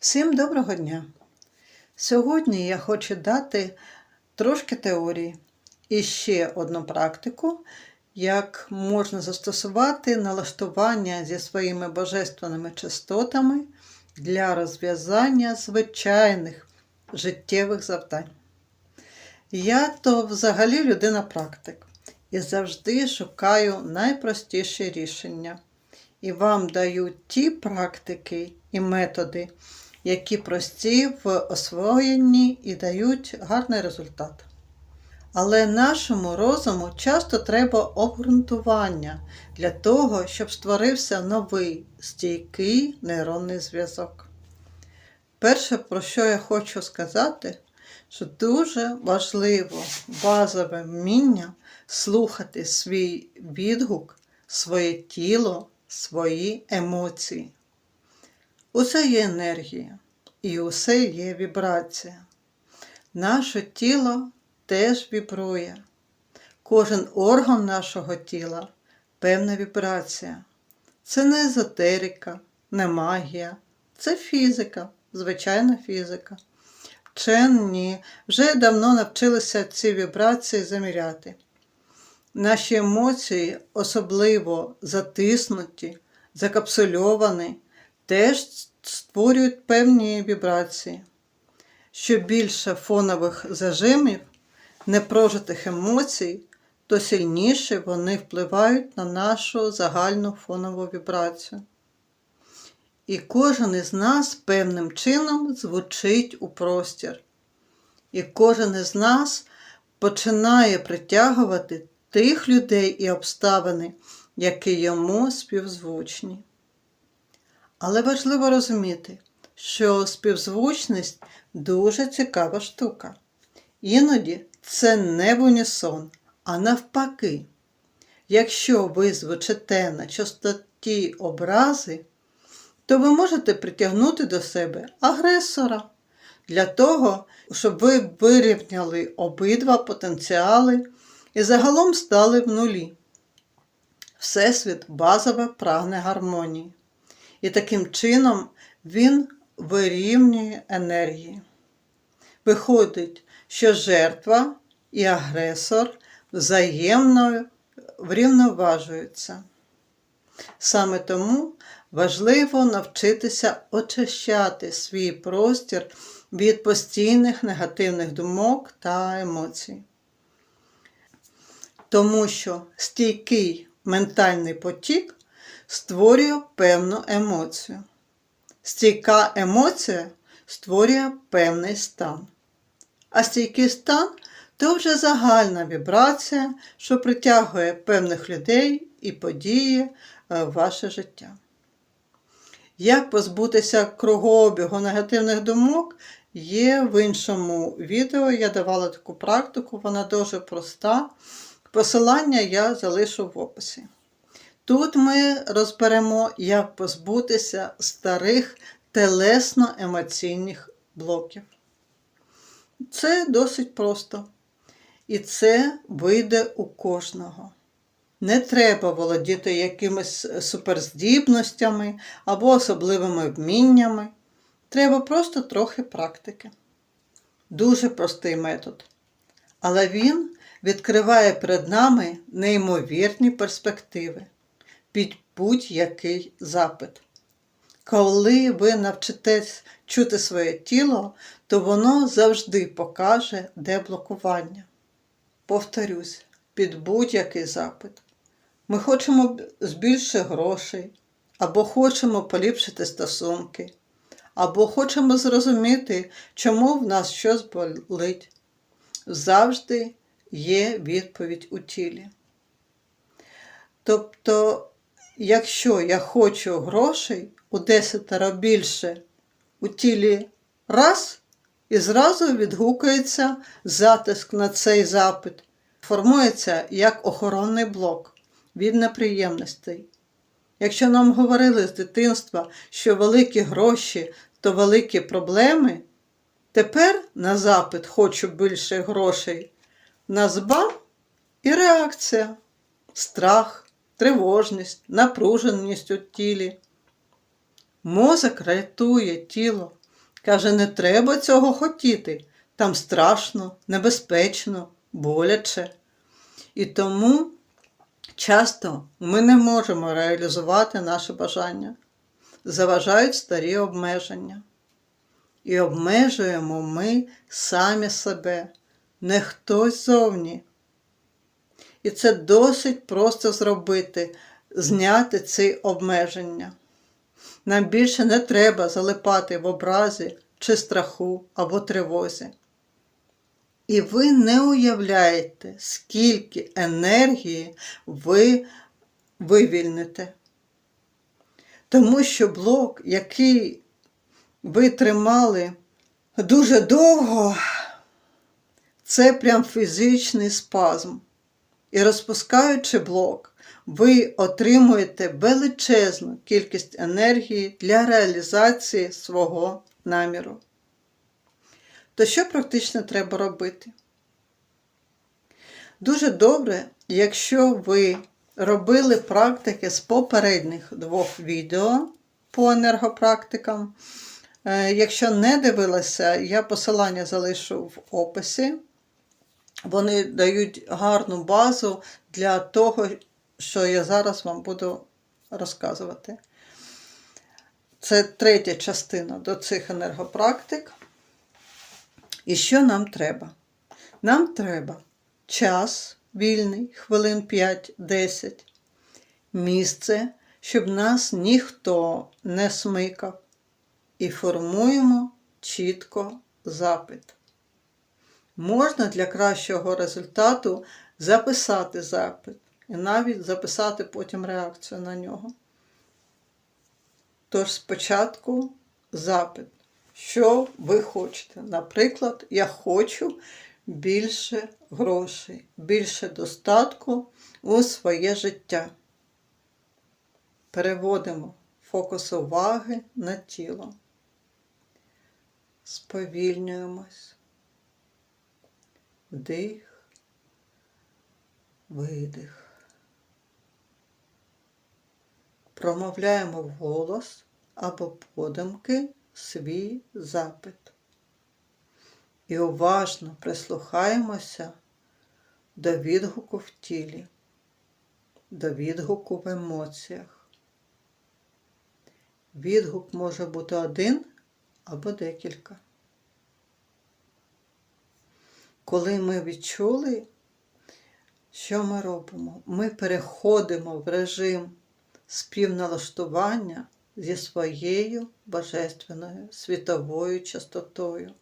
Всім доброго дня! Сьогодні я хочу дати трошки теорії і ще одну практику, як можна застосувати налаштування зі своїми божественними частотами для розв'язання звичайних життєвих завдань. Я то взагалі людина-практик і завжди шукаю найпростіші рішення. І вам даю ті практики і методи, які прості в освоєнні і дають гарний результат. Але нашому розуму часто треба обґрунтування для того, щоб створився новий стійкий нейронний зв'язок. Перше, про що я хочу сказати, що дуже важливо базове вміння слухати свій відгук, своє тіло, свої емоції. Усе є енергія і усе є вібрація. Наше тіло теж вібрує. Кожен орган нашого тіла певна вібрація. Це не езотерика, не магія, це фізика, звичайна фізика. Вчені вже давно навчилися ці вібрації заміряти. Наші емоції, особливо затиснуті, закапсульовані, теж створюють певні вібрації. Що більше фонових зажимів, непрожитих емоцій, то сильніше вони впливають на нашу загальну фонову вібрацію. І кожен із нас певним чином звучить у простір. І кожен із нас починає притягувати тих людей і обставини, які йому співзвучні. Але важливо розуміти, що співзвучність дуже цікава штука. Іноді це не в унісон, а навпаки. Якщо ви звучите на частоті образи, то ви можете притягнути до себе агресора для того, щоб ви вирівняли обидва потенціали і загалом стали в нулі. Всесвіт базове прагне гармонії. І таким чином він вирівнює енергії. Виходить, що жертва і агресор взаємно врівноважуються. Саме тому важливо навчитися очищати свій простір від постійних негативних думок та емоцій. Тому що стійкий ментальний потік створює певну емоцію. Стійка емоція створює певний стан. А стійкий стан то вже загальна вібрація, що притягує певних людей і події в ваше життя. Як позбутися кругообігу негативних думок, є в іншому відео. Я давала таку практику, вона дуже проста. Посилання я залишу в описі. Тут ми розберемо, як позбутися старих телесно-емоційних блоків. Це досить просто. І це вийде у кожного. Не треба володіти якимись суперздібностями або особливими вміннями. Треба просто трохи практики. Дуже простий метод. Але він відкриває перед нами неймовірні перспективи під будь-який запит. Коли ви навчитесь чути своє тіло, то воно завжди покаже, де блокування. Повторюсь, під будь-який запит. Ми хочемо збільшити грошей, або хочемо поліпшити стосунки, або хочемо зрозуміти, чому в нас щось болить. Завжди є відповідь у тілі. Тобто, якщо я хочу грошей у десятеро більше у тілі раз, і зразу відгукується затиск на цей запит, формується як охоронний блок від неприємностей. Якщо нам говорили з дитинства, що великі гроші то великі проблеми, тепер на запит хочу більше грошей, нас бам і реакція, страх, тривожність, напруженість у тілі. Мозок рятує тіло Каже, не треба цього хотіти. Там страшно, небезпечно, боляче. І тому часто ми не можемо реалізувати наше бажання. Заважають старі обмеження. І обмежуємо ми самі себе, не хтось зовні. І це досить просто зробити, зняти ці обмеження. Нам більше не треба залипати в образі чи страху або тривозі. І ви не уявляєте, скільки енергії ви вивільните. Тому що блок, який ви тримали дуже довго, це прям фізичний спазм. І розпускаючи блок, ви отримуєте величезну кількість енергії для реалізації свого наміру. То що практично треба робити? Дуже добре, якщо ви робили практики з попередніх двох відео по енергопрактикам. Е, Якщо не дивилися, я посилання залишу в описі. Вони дають гарну базу для того, що я зараз вам буду розказувати. Це третя частина до цих енергопрактик. І що нам треба? Нам треба час вільний, хвилин 5-10, місце, щоб нас ніхто не смикав. І формуємо чітко запит. Можна для кращого результату записати запит і навіть записати потім реакцію на нього. Тож спочатку запит. Що ви хочете? Наприклад, я хочу більше грошей, більше достатку у своє життя. Переводимо фокус уваги на тіло. Сповільнюємось. Вдих, видих. Промовляємо вголос або подумки свій запит. І уважно прислухаємося до відгуку в тілі, до відгуку в емоціях. Відгук може бути один або декілька. Коли ми відчули, що ми робимо? Ми переходимо в режим співналаштування зі своєю божественною світовою частотою,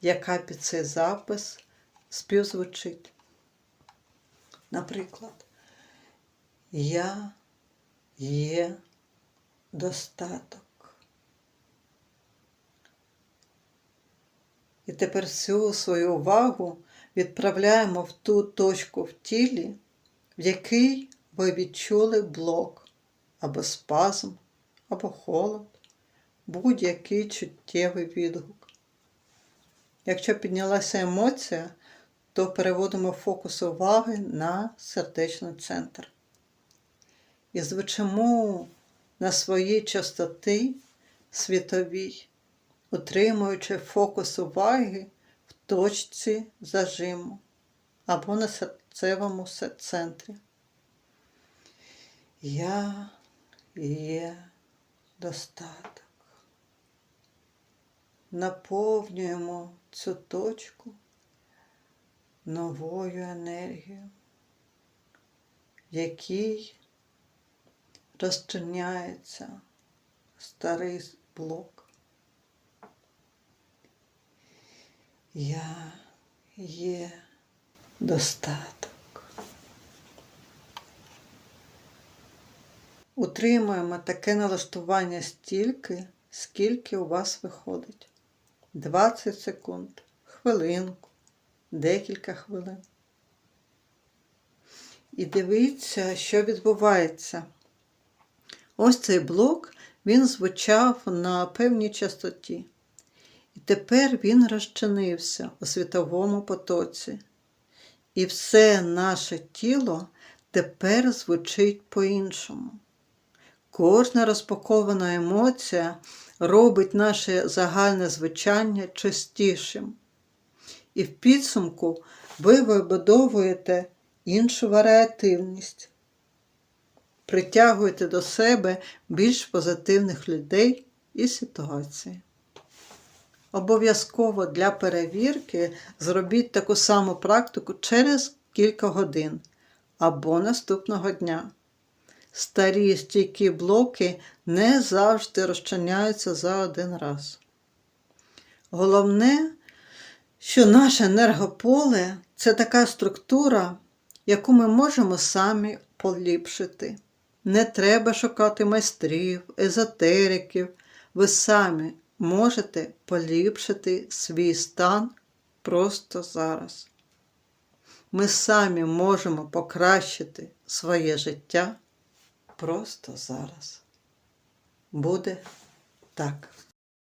яка під цей запис співзвучить. Наприклад, я є достаток. І тепер всю свою увагу відправляємо в ту точку в тілі, в якій ви відчули блок або спазм, або холод, будь-який чуттєвий відгук. Якщо піднялася емоція, то переводимо фокус уваги на сердечний центр. І звучимо на своїй частоти світовій, утримуючи фокус уваги в точці зажиму або на серцевому центрі. Я є достаток. Наповнюємо цю точку новою енергією, якій розчиняється старий блок. Я є достаток. Утримуємо таке налаштування стільки, скільки у вас виходить. 20 секунд, хвилинку, декілька хвилин. І дивіться, що відбувається. Ось цей блок, він звучав на певній частоті. І тепер він розчинився у світовому потоці. І все наше тіло тепер звучить по-іншому. Кожна розпакована емоція робить наше загальне звучання чистішим. І в підсумку ви вибудовуєте іншу варіативність, притягуєте до себе більш позитивних людей і ситуацій. Обов'язково для перевірки зробіть таку саму практику через кілька годин або наступного дня. Старі стійкі блоки не завжди розчиняються за один раз. Головне, що наше енергополе це така структура, яку ми можемо самі поліпшити. Не треба шукати майстрів, езотериків. Ви самі можете поліпшити свій стан просто зараз. Ми самі можемо покращити своє життя просто зараз. Буде так.